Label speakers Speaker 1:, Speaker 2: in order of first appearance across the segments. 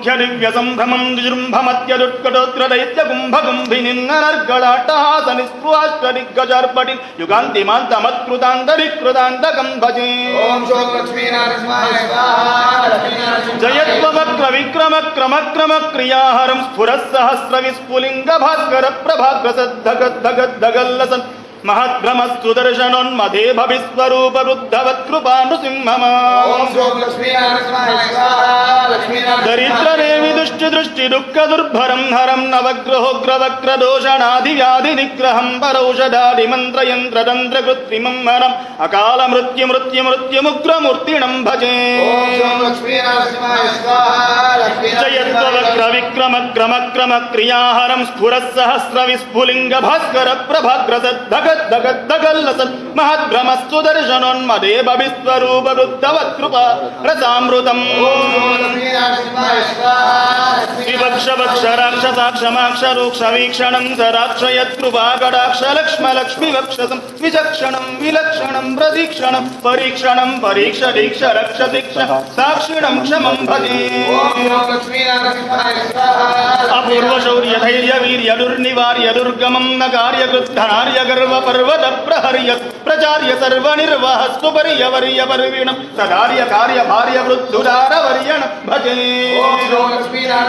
Speaker 1: ముఖ్య దివ్య సంభ్రమం విజృంభమత్యదుత్కటోత్ర దైత్య కుంభ కుంభినిన్నర్గళాట్టహాస నిస్పృహాష్ట దిగ్గజర్పటి యుగాంతిమాంతమత్కృతాంతరికృతాంతకం భజే
Speaker 2: ఓం శోం లక్ష్మీనారసింహాయ
Speaker 1: విక్రమ క్రమ క్రమ క్రియాహరం సహస్ర విస్ఫులింగ భాస్కర భజే విక్రమ క్రమ క్రమ క్రియాహరం విస్ఫులింగ భాస్కర దర్శనోన్మదే భవిస్వరూప వృద్ధవత్ కృప दृष्टिदुःखदुर्भरं हरं नवग्रहोग्रवक्रदोषणाधिव्याधिनिग्रहं परोषधादिमन्त्रयन्त्रतन्त्रकृत्रिमं हरम् अकालमृत्युमृत्युमृत्युमुग्रमूर्तिणं भजे जयत्ववक्रविक्रमक्रमक्रमक्रियाहरं स्फुरः सहस्रविस्फुलिङ्गभास्करप्रभाग्रसद्भगद्भगद्भगल्लसन् महद्भ्रमस्तु दर्शनोन्मदे बुद्धवृप रसामृतम् विवक्षवक्षराक्षसाक्षमाक्षरोक्षवीक्षणं सराक्षयत्कृपाकडाक्षलक्ष्मलक्ष्मिवक्षसं
Speaker 2: विचक्षणं विलक्षणं प्रतीक्षणं परीक्षणं
Speaker 1: परीक्षदीक्ष रक्षदीक्ष साक्षिणं क्षमं भजे। अपूर्वशौर्यधैर्यवीर्यदुर्निवार्यदुर्गमं न कार्यकृद्धनार्यगर्वपर्वतप्रहर्य प्रचार्य सर्वनिर्वह सुपर्यवर्यपर्विणं कार्य भार्य वृद्धुदारवर्यण भजे।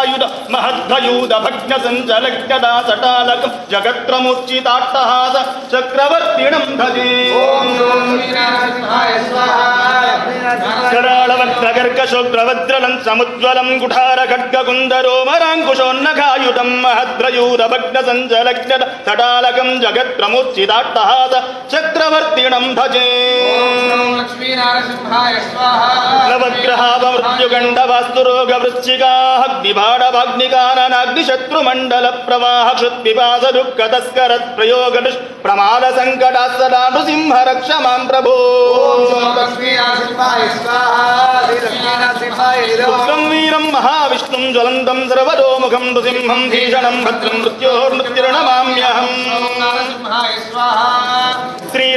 Speaker 1: వర్య పర్వీణం మహద్భయూధ భగ్న సంచలగ్నదా సటాలకం జగత్రముచ్చితాట్టహాస చక్రవర్తిణం భజే.
Speaker 2: ఓం ఓం స్వాహా.
Speaker 1: कराळवक्त्रगर्कशुक्रवज्रलं समुज्ज्वलं कुठारखड्गकुन्दरोमराङ्कुशोन्नखायुधं महद्रयूरभग्नसञ्चलग्न तटालकं जगत्प्रमुच्चिदाट्टहास चक्रवर्तिणं भजे। नवग्रहावमृत्युगण्डवास्तुरोगवृश्चिकाग्निभाडभग्निकाननाग्निशत्रुमण्डलप्रवाह क्षुत्पिपासदुःखतस्करत्प्रयोगदुष्प्रमादसङ्कटाः सदा नृसिंहरक्ष माँ प्रभो
Speaker 2: ఓం శోం లక్ష్మీనారసింహాయ స్వాహా శ్రీ లక్ష్మీనారసింహాయ
Speaker 1: ఉగ్రం వీరం మహావిష్ణుం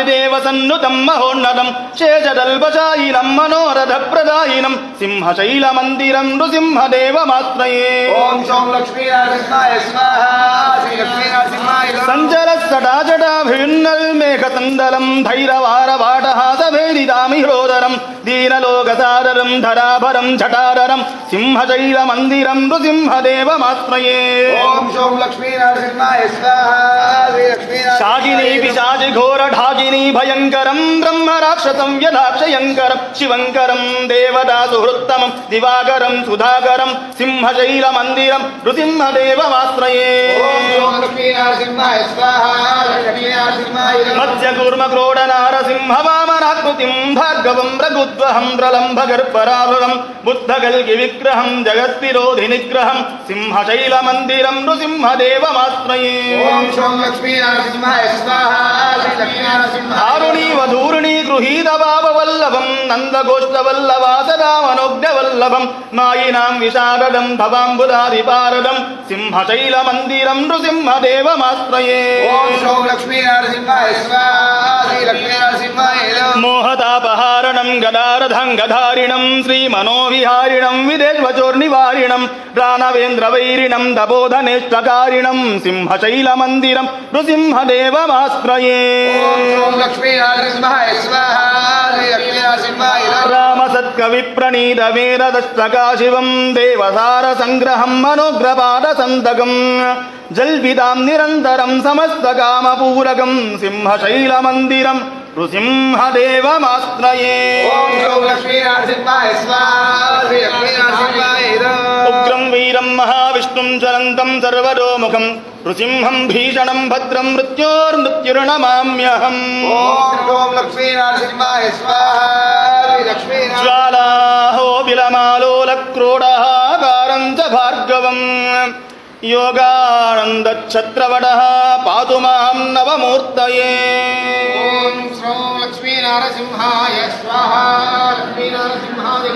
Speaker 1: భాలలోచనాదిదేవ సన్నుతం మహోన్నతం శేషదల్పశాయినం మనోరథ ప్రదాయినం సింహశైల మందిరం
Speaker 2: స్వాహా శ్రీ లక్ష్మీనారసింహాయ
Speaker 1: సంచరస్తటాజటాభిన్నల్ మేఘతందలం ధైరవారవాటహాసభేదిదామిహ్రోదరం దీనలోకసాదరం ధరాభరం జటారరం సింహశైల మందిరం
Speaker 2: లక్ష్మీనారసింహాయ
Speaker 1: శాగిని పిశాచి ఘోర ఢాకిని భయంకరం బ్రహ్మ రాక్షసం యథాక్షయంకరం శివంకరం దేవతా సుహృత్తమం దివాకరం సుధాకరం సింహశైల మందిరం నృసింహదేవమాశ్రయే
Speaker 2: ఓం శోం లక్ష్మీనారసింహాయ స్వాహా శ్రీ లక్ష్మీనారసింహాయ
Speaker 1: మత్స్య కూర్మ క్రోడ నారసింహ వామనాకృతిం భార్గవం రఘుద్వహం ప్రలంభ గర్భరాభవం బుద్ధ గల్గి విగ్రహం జగద్విరోధి నిగ్రహం సింహశైల మందిరం నృసింహదేవమాశ్రయే।
Speaker 2: ఓం శోం లక్ష్మీనారసింహాయ స్వాహా
Speaker 1: వల్లభం నందగోష్ఠవల్లవాసరామనోగ్రవల్లభం మాయినాం విశారదం భవాంబుదాదిపారదం సింహశైల మందిరం నృసింహదేవమాశ్రయే
Speaker 2: ఓం శోం లక్ష్మీనారసింహాయ స్వాహా శ్రీ లక్ష్మీనారసింహాయ
Speaker 1: మోహతాపహారణం గదారథంగధారిణం కవిప్రణీత వీరదష్టకాశివం దేవసార సంగ్రహం మనోగ్రపాద సంతకం జల్విదాం నిరంతరం సమస్త కామ పూరకం సింహశైల మందిరం నృసింహదేవమాశ్రయే ఉగ్రం
Speaker 2: వీరం మహావిష్ణుం చలంతం సర్వదోముఖం నృసింహం భీషణం
Speaker 1: భద్రం మృత్యోర్మృత్యుర్ణమామ్యహం ఓం లక్ష్మీనరసింహాయ योगानन्दच्छत्रवडः पातु मां नवमूर्तये
Speaker 2: ॐ श्रौं लक्ष्मीनारसिंहाय
Speaker 1: स्वाहा लक्ष्मीनारसिंहाय